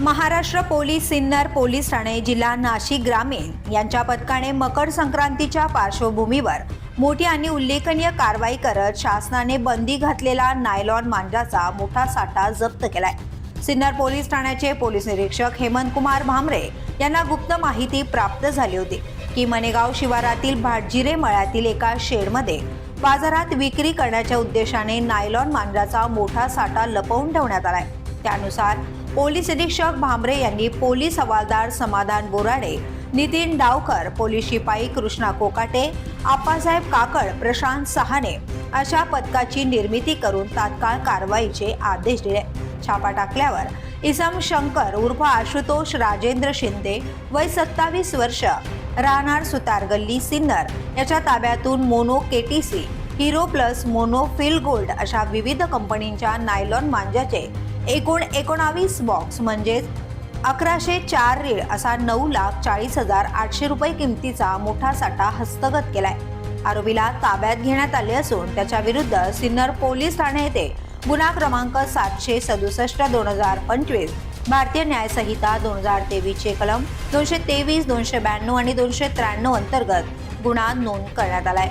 Maharashtra police Sinnar police ठाणे जिल्हा नाशिक ग्रामीण यांच्या पथकाने मकर संक्रांतीच्या पार्श्वभूमीवर मोठी आणि उल्लेखनीय कारवाई करत शासनाने बंदी घातलेला नायलॉन मांजाचा मोठा साठा जप्त केलाय. सिन्नर पोलीस ठाण्याचे पोलीस निरीक्षक हेमंत कुमार भामरे यांना गुप्त माहिती प्राप्त झाली होती की मनेगाव शिवारातील भाटजिरे मळ्यातील एका शेडमध्ये बाजारात विक्री करण्याच्या उद्देशाने नायलॉन मांजाचा मोठा साठा लपवून ठेवण्यात आलाय. त्यानुसार पोलीस अधीक्षक भांबरे यांनी पोलीस हवालदार समाधान बोराडे नितीन डावकर पोलीस शिपाई कृष्णा कोकाटे आप्पासाहेब काकड प्रशांत सहाने अशा पथकाची निर्मिती करून तात्काळ कारवाईचे आदेश दिले. छापा टाकल्यावर इसम शंकर उर्फ आशुतोष राजेंद्र शिंदे वय सत्तावीस वर्ष राहणार सुतार गल्ली सिन्नर याच्या ताब्यातून mono KTC hero plus monofil gold अशा विविध कंपनींच्या नायलॉन मांजाचे एकूण एकोणावीस बॉक्स म्हणजेच अकराशे चार रीळ असा नऊ लाख चाळीस हजार आठशे रुपये किमतीचा मोठा साठा हस्तगत केलाय. आरोपीला ताब्यात घेण्यात आले असून त्याच्या विरुद्ध सिन्नर पोलीस ठाणे येथे गुन्हा क्रमांक सातशे सदुसष्ट दोन हजार पंचवीस भारतीय न्यायसंहिता दोन हजार तेवीसचे कलम दोनशे तेवीस दोनशे ब्याण्णव आणि दोनशे त्र्याण्णव अंतर्गत गुन्हा नोंद करण्यात आलाय.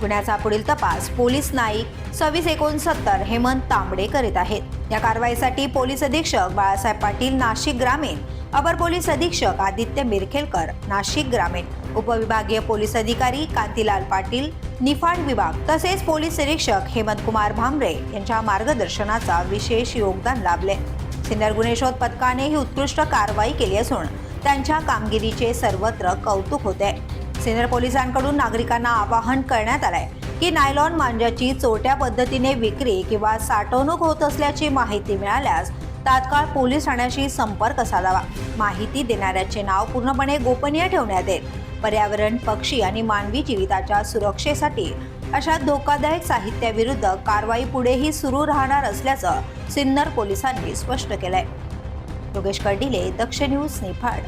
गुन्ह्याचा पुढील तपास पोलीस नाईक सव्वीस एकोणसत्तर हेमंत तांबडे करीत आहेत. या कारवाईसाठी पोलीस अधीक्षक बाळासाहेब पाटील नाशिक ग्रामीण अपर पोलीस अधीक्षक आदित्य मिरखेलकर नाशिक ग्रामीण उपविभागीय पोलीस अधिकारी कांतीलाल पाटील निफाड विभाग तसेच पोलीस निरीक्षक हेमंत कुमार भांबरे यांच्या मार्गदर्शनाचा विशेष योगदान लाभले. सिन्नर गुन्हे शोध पथकाने ही उत्कृष्ट कारवाई केली असून त्यांच्या कामगिरीचे सर्वत्र कौतुक होते. सिनियर पोलिसांकडून नागरिकांना आवाहन करण्यात आलंय की नायलॉन मांजाची चोट्या पद्धतीने विक्री किंवा साठवणूक होत असल्याची माहिती मिळाल्यास तात्काळ पोलीस ठाण्याशी संपर्क साधावा. माहिती देणाऱ्याचे नाव पूर्णपणे गोपनीय ठेवण्यात येईल. पर्यावरण पक्षी आणि मानवी जीविताच्या सुरक्षेसाठी अशा धोकादायक साहित्याविरुद्ध कारवाई पुढेही सुरू राहणार असल्याचं सिन्नर पोलिसांनी स्पष्ट केलंय. योगेश कर्डिले दक्ष न्यूज निफाड.